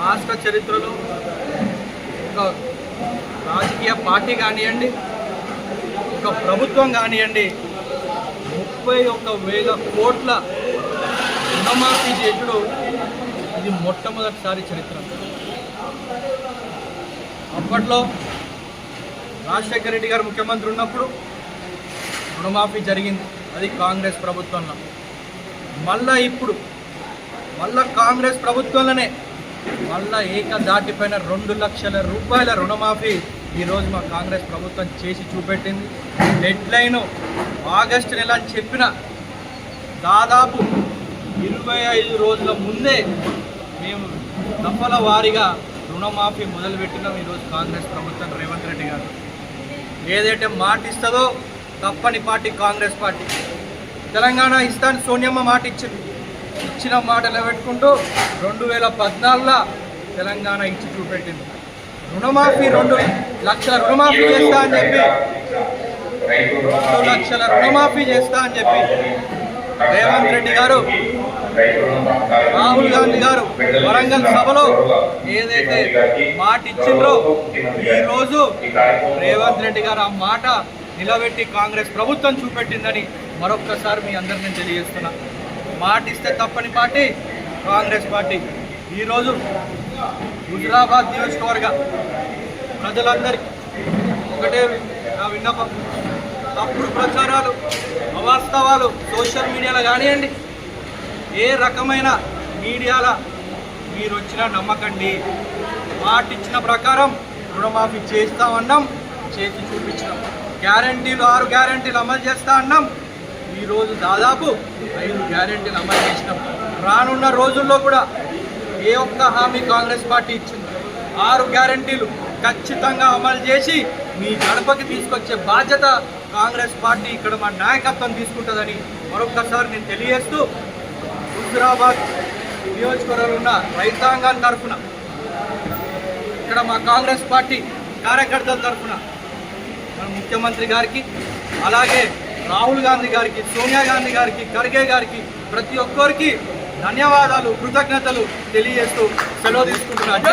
రాష్ట్ర చరిత్రలో ఒక రాజకీయ పార్టీ కానివ్వండి ఒక ప్రభుత్వం కానివ్వండి ముప్పై ఒక్క వేల కోట్ల రుణమాఫీ చేసుడు ఇది మొట్టమొదటిసారి చరిత్ర. అప్పట్లో రాజశేఖర రెడ్డి గారు ముఖ్యమంత్రి ఉన్నప్పుడు రుణమాఫీ జరిగింది అది కాంగ్రెస్ ప్రభుత్వంలో. మళ్ళా ఇప్పుడు మళ్ళా కాంగ్రెస్ ప్రభుత్వంలోనే మళ్ళా ఏకదాటిపైన రెండు లక్షల రూపాయల రుణమాఫీ ఈరోజు మా కాంగ్రెస్ ప్రభుత్వం చేసి చూపెట్టింది. డెడ్ లైన్ ఆగస్టు నెల అని చెప్పిన దాదాపు ఇరవై ఐదు రోజుల ముందే మేము దఫల వారీగా రుణమాఫీ మొదలుపెట్టినాం ఈరోజు కాంగ్రెస్ ప్రభుత్వం రేవంత్ రెడ్డి గారు. ఏదైతే మాట ఇస్తుందో తప్పని పార్టీ కాంగ్రెస్ పార్టీ. తెలంగాణ ఇస్తాను సోనియమ్మ మాట ఇచ్చింది. ఇచ్చిన మాట నిలబెట్టుకుంటూ రెండు వేల పద్నాలుగులో తెలంగాణ ఇచ్చి చూపెట్టింది. రుణమాఫీ రెండు లక్షల రుణమాఫీ చేస్తా అని చెప్పి రెండు లక్షల రుణమాఫీ చేస్తా అని చెప్పి రేవంత్ రెడ్డి గారు రాహుల్ గాంధీ గారు వరంగల్ సభలో ఏదైతే మాట ఇచ్చిండ్రో ఈరోజు రేవంత్ రెడ్డి గారు ఆ మాట నిలబెట్టి కాంగ్రెస్ ప్రభుత్వం చూపెట్టిందని మరొక్కసారి మీ అందరిని నేను తెలియజేస్తున్నా. మాటిస్తే తప్పని పార్టీ కాంగ్రెస్ పార్టీ. ఈరోజు హుజరాబాద్ నియోజకవర్గ ప్రజలందరికీ ఒకటే నా విన్నపం. తప్పుడు ప్రచారాలు అవాస్తవాలు సోషల్ మీడియాలో కానివ్వండి ఏ రకమైన మీడియాల మీరు వచ్చినా నమ్మకండి. మాటిచ్చిన ప్రకారం రుణమాఫీ చేస్తామన్నాం చేసి చూపించినాం. గ్యారంటీలు ఆరు గ్యారంటీలు అమలు చేస్తా అన్నాం. ఈరోజు దాదాపు ఐదు గ్యారెంటీలు అమలు చేసినాం. రానున్న రోజుల్లో కూడా ఏ ఒక్క హామీ కాంగ్రెస్ పార్టీ ఇచ్చింది. ఆరు గ్యారంటీలు ఖచ్చితంగా అమలు చేసి మీ గడపకి తీసుకొచ్చే బాధ్యత కాంగ్రెస్ పార్టీ ఇక్కడ మా నాయకత్వం తీసుకుంటుందని మరొక్కసారి నేను తెలియజేస్తూ హుజురాబాద్ నియోజకవర్గంలో ఉన్న రైతాంగం తరఫున ఇక్కడ మా కాంగ్రెస్ పార్టీ కార్యకర్తల తరఫున మన ముఖ్యమంత్రి గారికి అలాగే రాహుల్ గాంధీ గారికి సోనియా గాంధీ గారికి ఖర్గే గారికి ప్రతి ఒక్కరికి ధన్యవాదాలు కృతజ్ఞతలు తెలియజేస్తూ సెలవు తీసుకుంటున్నాను.